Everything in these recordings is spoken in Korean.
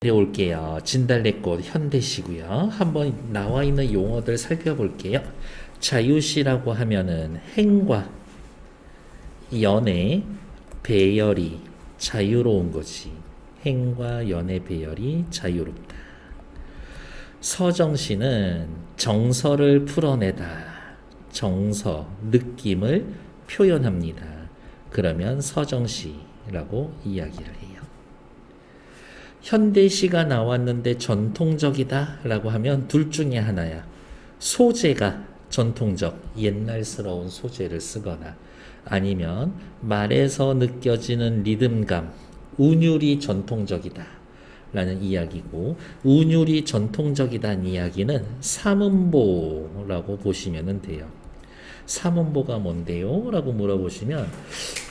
내려올게요. 진달래꽃 현대시고요. 한번 나와 있는 용어들 살펴볼게요. 자유시라고 하면은 행과 연애, 배열이 자유로운 거지. 행과 연애, 배열이 자유롭다. 서정시는 정서를 풀어내다. 정서, 느낌을 표현합니다. 그러면 서정시라고 이야기를 해요. 현대시가 나왔는데 전통적이다 라고 하면 둘 중에 하나야. 소재가 전통적, 옛날스러운 소재를 쓰거나 아니면 말에서 느껴지는 리듬감, 운율이 전통적이다 라는 이야기고 운율이 전통적이다는 이야기는 삼음보라고 보시면 돼요. 삼음보가 뭔데요? 라고 물어보시면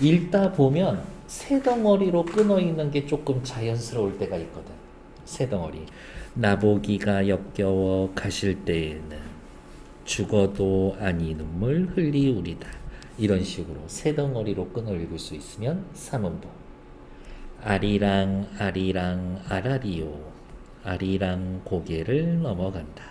읽다 보면 새 덩어리로 끊어 있는 게 조금 자연스러울 때가 있거든. 새 덩어리. 나보기가 역겨워 가실 때에는 죽어도 아니 눈물 흘리우리다. 이런 식으로 새 덩어리로 끊어 읽을 수 있으면 삼음보. 아리랑 아리랑 아라리요. 아리랑 고개를 넘어간다.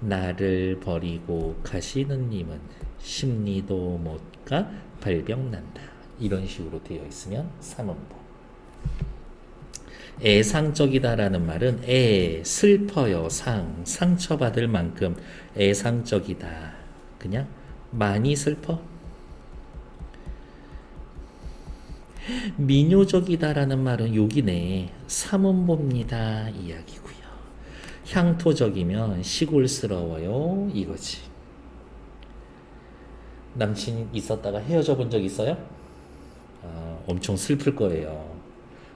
나를 버리고 가시는 님은 심리도 못 가 발병난다. 이런 식으로 되어 있으면 삼음보. 애상적이다라는 말은 애 슬퍼요 상 상처받을 만큼 애상적이다. 그냥 많이 슬퍼. 민요적이다라는 말은 여기네 삼음보입니다 이야기고요. 향토적이면 시골스러워요 이거지. 남친 있었다가 헤어져 본 적 있어요? 아, 엄청 슬플 거예요.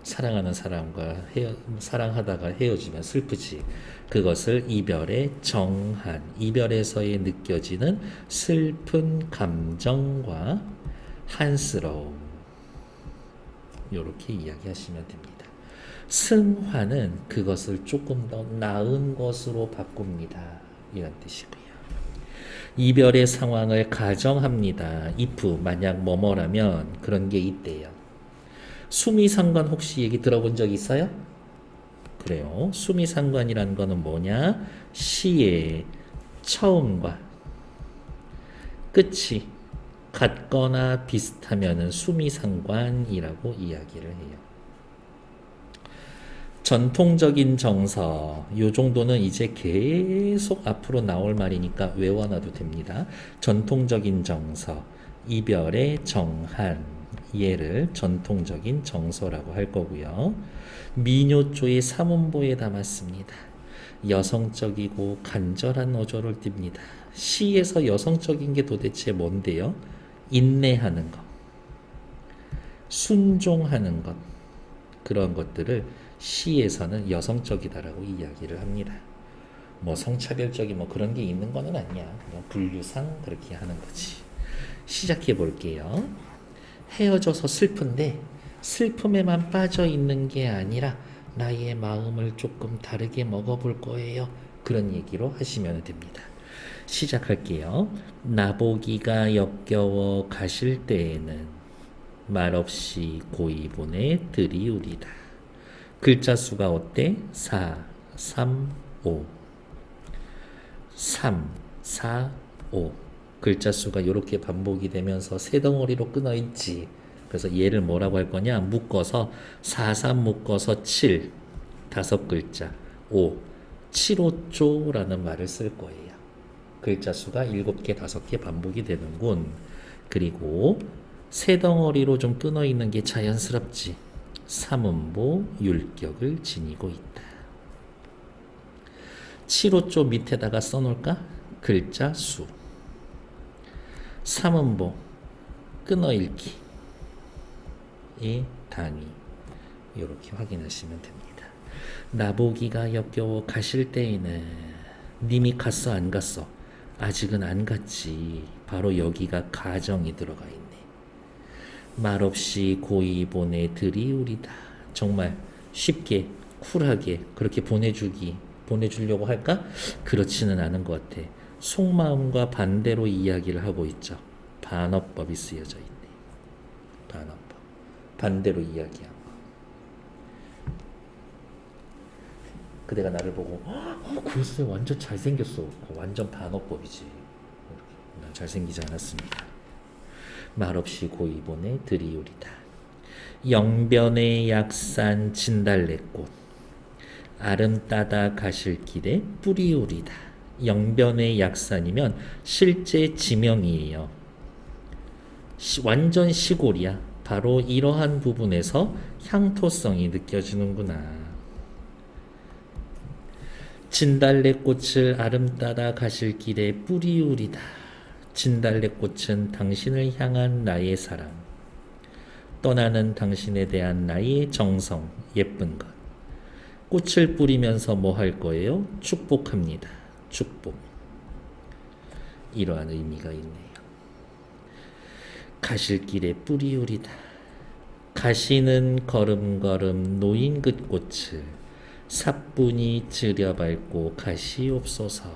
사랑하는 사람과 헤어, 사랑하다가 헤어지면 슬프지. 그것을 이별의 정한, 이별에서의 느껴지는 슬픈 감정과 한스러움. 이렇게 이야기하시면 됩니다. 승화는 그것을 조금 더 나은 것으로 바꿉니다. 이런 뜻이고요. 이별의 상황을 가정합니다. if 만약 뭐뭐라면 그런 게 있대요. 수미상관 혹시 얘기 들어본 적 있어요? 그래요. 수미상관이란 거는 뭐냐? 시의 처음과 끝이 같거나 비슷하면은 수미상관이라고 이야기를 해요. 전통적인 정서, 요 정도는 이제 계속 앞으로 나올 말이니까 외워놔도 됩니다. 전통적인 정서, 이별의 정한, 얘를 전통적인 정서라고 할 거고요. 민요조의 삼음보에 담았습니다. 여성적이고 간절한 어조를 띱니다. 시에서 여성적인 게 도대체 뭔데요? 인내하는 것, 순종하는 것, 그런 것들을 시에서는 여성적이다라고 이야기를 합니다. 뭐 성차별적인 뭐 그런 게 있는 거는 아니야. 그냥 분류상 그렇게 하는 거지. 시작해 볼게요. 헤어져서 슬픈데 슬픔에만 빠져 있는 게 아니라 나의 마음을 조금 다르게 먹어볼 거예요. 그런 얘기로 하시면 됩니다. 시작할게요. 나보기가 역겨워 가실 때에는 말없이 고이 보내 드리우리다. 글자 수가 어때? 4, 3, 5. 3, 4, 5. 글자 수가 이렇게 반복이 되면서 세 덩어리로 끊어 있지. 그래서 얘를 뭐라고 할 거냐? 묶어서 4, 3 묶어서 7. 다섯 글자. 5. 7호조라는 말을 쓸 거예요. 글자 수가 7개, 5개 반복이 되는군. 그리고 세 덩어리로 좀 끊어 있는 게 자연스럽지. 삼음보 율격을 지니고 있다. 7호조 밑에다가 써놓을까? 글자 수. 삼음보 끊어 읽기. 이 단위. 이렇게 확인하시면 됩니다. 나보기가 역겨워 가실 때에는 님이 갔어 안 갔어? 아직은 안 갔지. 바로 여기가 가정이 들어가 있네. 말없이 고이 보내 드리우리다. 정말 쉽게 쿨하게 그렇게 보내주기 보내주려고 할까? 그렇지는 않은 것 같아. 속마음과 반대로 이야기를 하고 있죠. 반어법이 쓰여져 있네. 반어법. 반대로 이야기한 거. 그대가 나를 보고 어, 글쎄 완전 잘생겼어. 그거 완전 반어법이지. 난 잘생기지 않았습니다. 말없이 고이 보내 드리우리다. 영변의 약산 진달래꽃 아름 따다 가실 길에 뿌리우리다. 영변의 약산이면 실제 지명이에요. 시- 완전 시골이야. 바로 이러한 부분에서 향토성이 느껴지는구나. 진달래꽃을 아름따다 가실 길에 뿌리우리다. 진달래꽃은 당신을 향한 나의 사랑. 떠나는 당신에 대한 나의 정성, 예쁜 것. 꽃을 뿌리면서 뭐 할 거예요? 축복합니다. 축복. 이러한 의미가 있네요. 가실 길에 뿌리우리다. 가시는 걸음걸음 노인 끝꽃을 사뿐히 들여밟고 가시옵소서.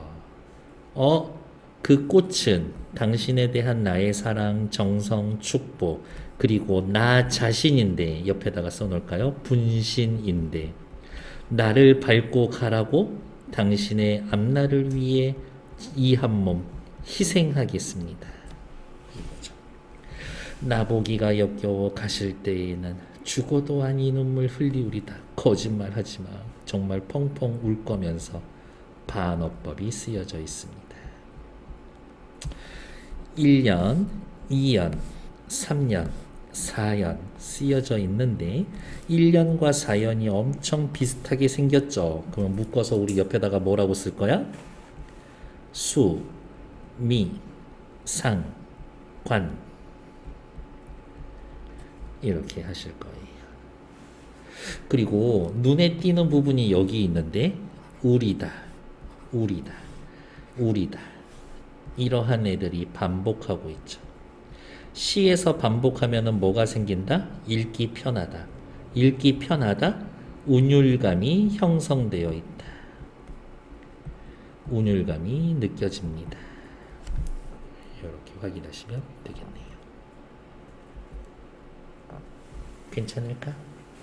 어, 그 꽃은 당신에 대한 나의 사랑, 정성, 축복, 그리고 나 자신인데 옆에다가 써놓을까요? 분신인데 나를 밟고 가라고 당신의 앞날을 위해 이 한 몸 희생하겠습니다. 나보기가 역겨워 가실 때에는 죽어도 아니 눈물 흘리우리다. 거짓말하지 마. 정말 펑펑 울 거면서 반어법이 쓰여져 있습니다. 1년, 2년, 3년, 4년 쓰여져 있는데 1년과 4년이 엄청 비슷하게 생겼죠. 그러면 묶어서 우리 옆에다가 뭐라고 쓸 거야? 수, 미, 상, 관 이렇게 하실 거예요. 그리고 눈에 띄는 부분이 여기 있는데 우리다, 우리다, 우리다 이러한 애들이 반복하고 있죠. 시에서 반복하면은 뭐가 생긴다? 읽기 편하다. 읽기 편하다. 운율감이 형성되어 있다. 운율감이 느껴집니다. 이렇게 확인하시면 되겠네요. 괜찮을까?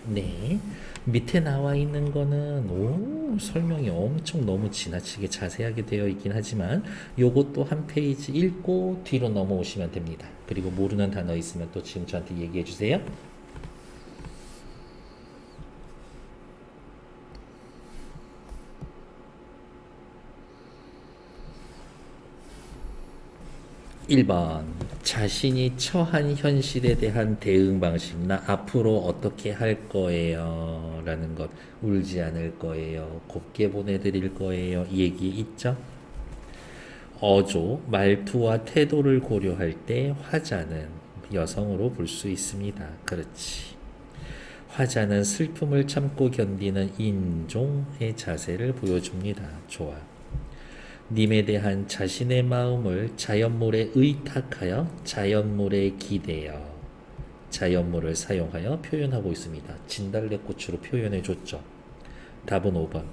네. 밑에 나와 있는 거는 오, 설명이 엄청 너무 지나치게 자세하게 되어 있긴 하지만 요것도 한 페이지 읽고 뒤로 넘어오시면 됩니다. 그리고 모르는 단어 있으면 또 지금 저한테 얘기해 주세요. 일 번. 자신이 처한 현실에 대한 대응 방식. 나 앞으로 어떻게 할 거예요? 라는 것. 울지 않을 거예요. 곱게 보내드릴 거예요. 이 얘기 있죠? 어조 말투와 태도를 고려할 때 화자는 여성으로 볼 수 있습니다. 그렇지. 화자는 슬픔을 참고 견디는 인종의 자세를 보여줍니다. 좋아 님에 대한 자신의 마음을 자연물에 의탁하여 자연물에 기대어 자연물을 사용하여 표현하고 있습니다. 진달래꽃으로 표현해 줬죠. 답은 5번.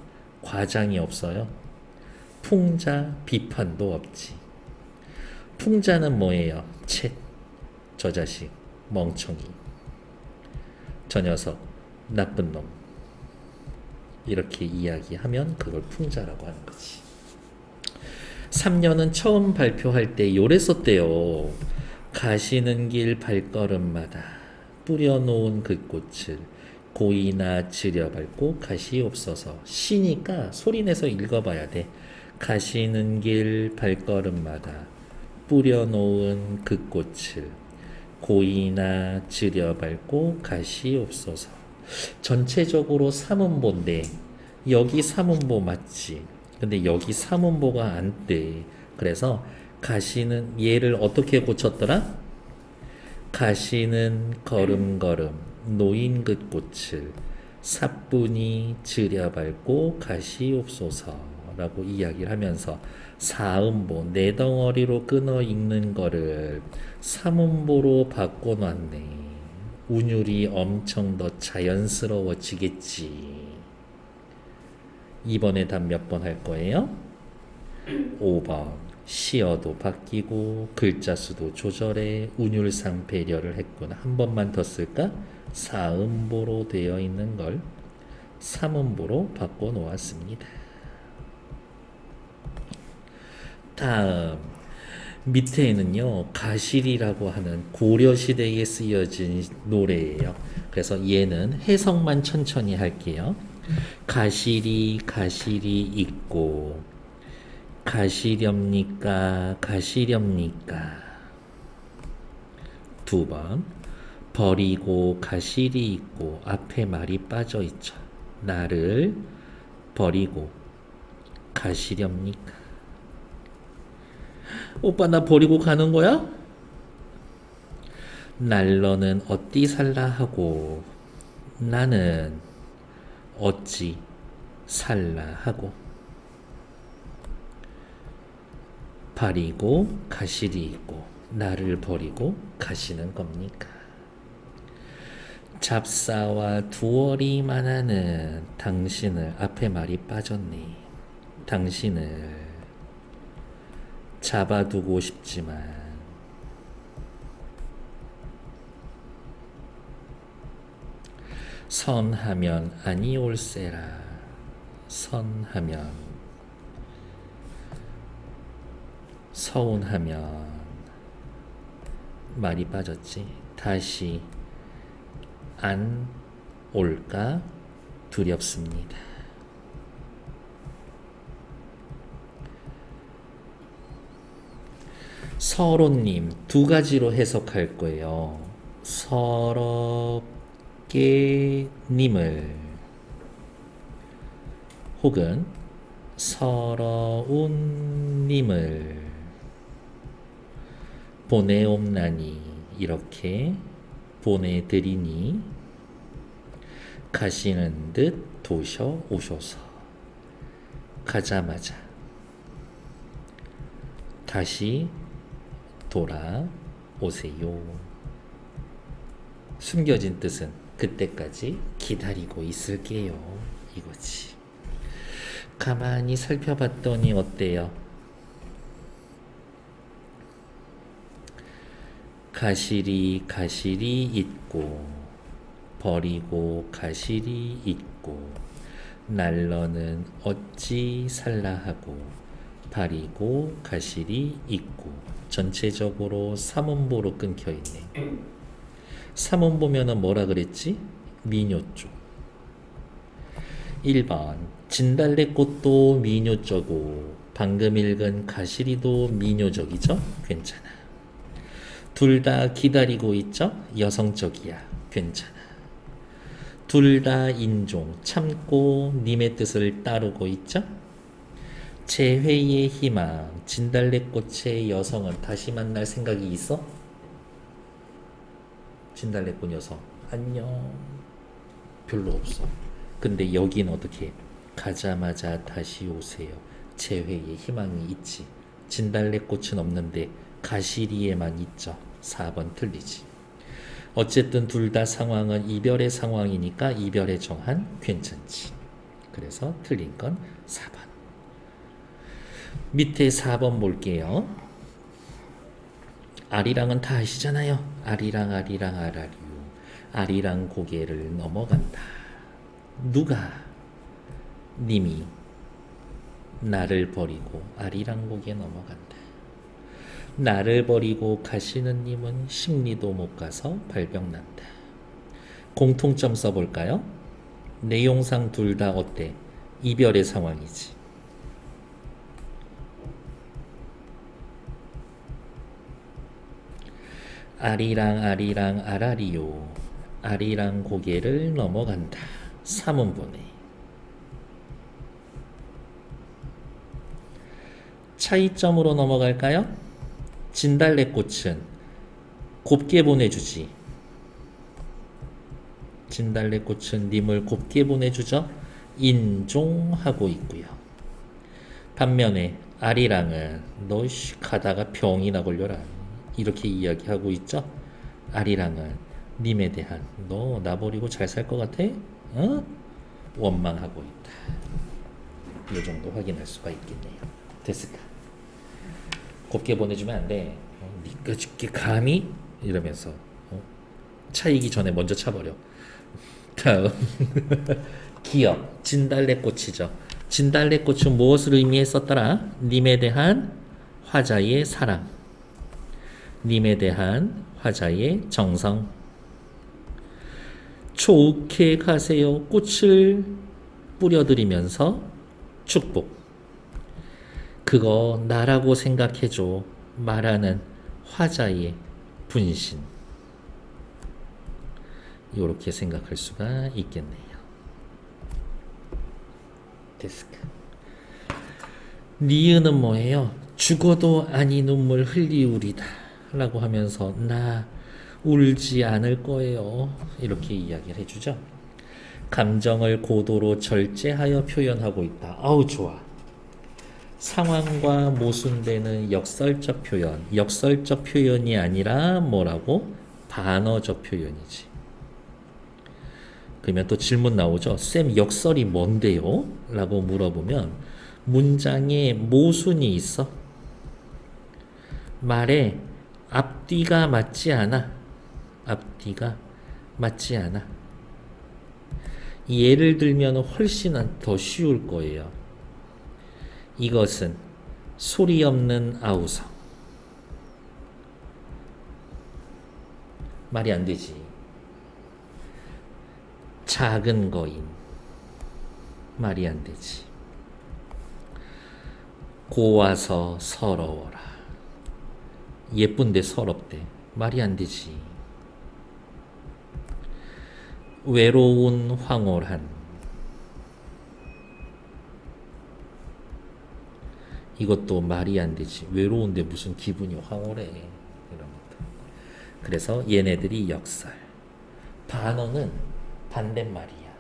과장이 없어요. 풍자 비판도 없지. 풍자는 뭐예요? 쳇. 저 자식 멍청이. 저 녀석 나쁜 놈. 이렇게 이야기하면 그걸 풍자라고 하는 거지. 3년은 처음 발표할 때 요래 썼대요. 가시는 길 발걸음마다 뿌려놓은 그 꽃을 고이나 지려밟고 가시옵소서. 시니까 소리내서 읽어봐야 돼. 가시는 길 발걸음마다 뿌려놓은 그 꽃을 고이나 지려밟고 가시옵소서. 전체적으로 삼음보인데 여기 삼음보 맞지? 근데 여기 삼음보가 안 돼. 그래서 가시는 얘를 어떻게 고쳤더라? 가시는 걸음걸음 노인 그 꽃을 사뿐히 들여밟고 가시옵소서라고 이야기를 하면서 사음보 네 덩어리로 끊어 읽는 거를 삼음보로 바꿔놨네. 운율이 엄청 더 자연스러워지겠지. 이번에 답몇 번 할 거예요? 5번. 시어도 바뀌고 글자 수도 조절해 운율상 배려를 했구나. 한 번만 더 쓸까? 사음보로 되어 있는 걸 삼음보로 바꿔 놓았습니다. 다음 밑에는요 가실이라고 하는 고려 시대에 쓰여진 노래예요. 그래서 얘는 해석만 천천히 할게요. 가실이 가실이 있고 가시렵니까 가시렵니까 두 번 버리고 가실이 있고 앞에 말이 빠져 있죠. 나를 버리고 가시렵니까? 오빠 나 버리고 가는 거야? 날로는 어디 살라 하고 나는 어찌 살라 하고 버리고 가실이 있고 나를 버리고 가시는 겁니까? 잡사와 두어리만 하는 당신을 앞에 말이 빠졌니? 당신을 잡아두고 싶지만 선하면 아니올세라. 선하면. 서운하면. 말이 빠졌지? 다시 안 올까? 두렵습니다. 서로님 두 가지로 해석할 거예요. 서럽 게님을 혹은 서러운 님을 보내옵나니 이렇게 보내드리니 가시는 듯 도셔 오셔서 가자마자 다시 돌아오세요. 숨겨진 뜻은 그때까지 기다리고 있을게요. 이거지. 가만히 살펴봤더니 어때요? 가실이 가실이 있고 버리고 가실이 있고 날러는 어찌 살라 하고 버리고 가실이 있고 전체적으로 삼음보로 끊겨 있네. 삼음보면은 뭐라 그랬지? 미녀 쪽. 1번 진달래꽃도 미녀적고 방금 읽은 가시리도 미녀적이죠? 괜찮아. 둘 다 기다리고 있죠? 여성적이야. 괜찮아. 둘 다 인종 참고 님의 뜻을 따르고 있죠? 재회의 희망 진달래꽃의 여성은 다시 만날 생각이 있어? 진달래꽃 여성 안녕. 별로 없어. 근데 여긴 어떻게? 가자마자 다시 오세요. 재회의 희망이 있지. 진달래꽃은 없는데 가시리에만 있죠. 4번 틀리지. 어쨌든 둘 다 상황은 이별의 상황이니까 이별의 정한 괜찮지. 그래서 틀린 건 4번. 밑에 4번 볼게요. 아리랑은 다 아시잖아요. 아리랑 아리랑 아라리요. 아리랑 고개를 넘어간다. 누가 님이 나를 버리고 아리랑 고개 넘어간다. 나를 버리고 가시는 님은 심리도 못 가서 발병난다. 공통점 써볼까요? 내용상 둘 다 어때? 이별의 상황이지. 아리랑 아리랑 아라리요. 아리랑 고개를 넘어간다. 삼음보네 차이점으로 넘어갈까요? 진달래꽃은 곱게 보내주지. 진달래꽃은 님을 곱게 보내주죠. 인종하고 있고요. 반면에 아리랑은 너씨 가다가 병이나 걸려라 이렇게 이야기하고 있죠. 아리랑은 님에 대한 너 나 버리고 잘 살 것 같아? 어? 원망하고 있다. 이 정도 확인할 수가 있겠네요. 됐을까? 곱게 보내주면 안 돼. 어, 니가 죽게 감히 이러면서 어? 차이기 전에 먼저 차버려. 다음 기억, 진달래꽃이죠. 진달래꽃은 무엇을 의미했었더라? 님에 대한 화자의 사랑, 님에 대한 화자의 정성. 좋게 가세요. 꽃을 뿌려드리면서 축복. 그거 나라고 생각해줘. 말하는 화자의 분신. 이렇게 생각할 수가 있겠네요. 데스크. 니은은 뭐예요? 죽어도 아니 눈물 흘리우리다. 라고 하면서 나 울지 않을 거예요. 이렇게 이야기를 해주죠. 감정을 고도로 절제하여 표현하고 있다. 아우 좋아. 상황과 모순되는 역설적 표현. 역설적 표현이 아니라 뭐라고? 반어적 표현이지. 그러면 또 질문 나오죠. 쌤 역설이 뭔데요? 라고 물어보면 문장에 모순이 있어. 말에 앞뒤가 맞지 않아. 앞뒤가 맞지 않아. 예를 들면 훨씬 더 쉬울 거예요. 이것은 소리 없는 아우성. 말이 안 되지. 작은 거인. 말이 안 되지. 고와서 서러워라. 예쁜데 서럽대. 말이 안 되지. 외로운 황홀한. 이것도 말이 안 되지. 외로운데 무슨 기분이 황홀해. 이런 것도. 그래서 얘네들이 역설. 반어는 반대말이야.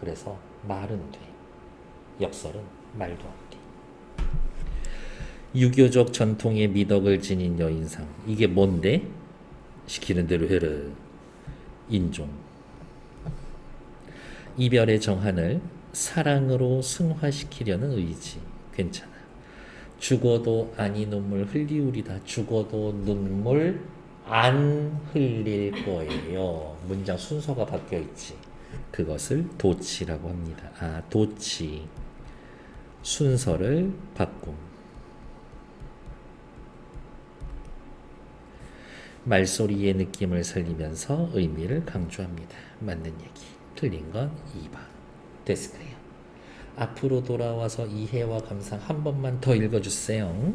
그래서 말은 돼. 역설은 말도 안 돼. 유교적 전통의 미덕을 지닌 여인상. 이게 뭔데? 시키는 대로 해라. 인종. 이별의 정한을 사랑으로 승화시키려는 의지. 괜찮아. 죽어도 아니 눈물 흘리우리다. 죽어도 눈물 안 흘릴 거예요. 문장 순서가 바뀌어 있지. 그것을 도치라고 합니다. 아, 도치. 순서를 바꿈. 말소리의 느낌을 살리면서 의미를 강조합니다. 맞는 얘기. 틀린 건 2번. 데스크예요. 앞으로 돌아와서 이해와 감상 한 번만 더 읽어주세요.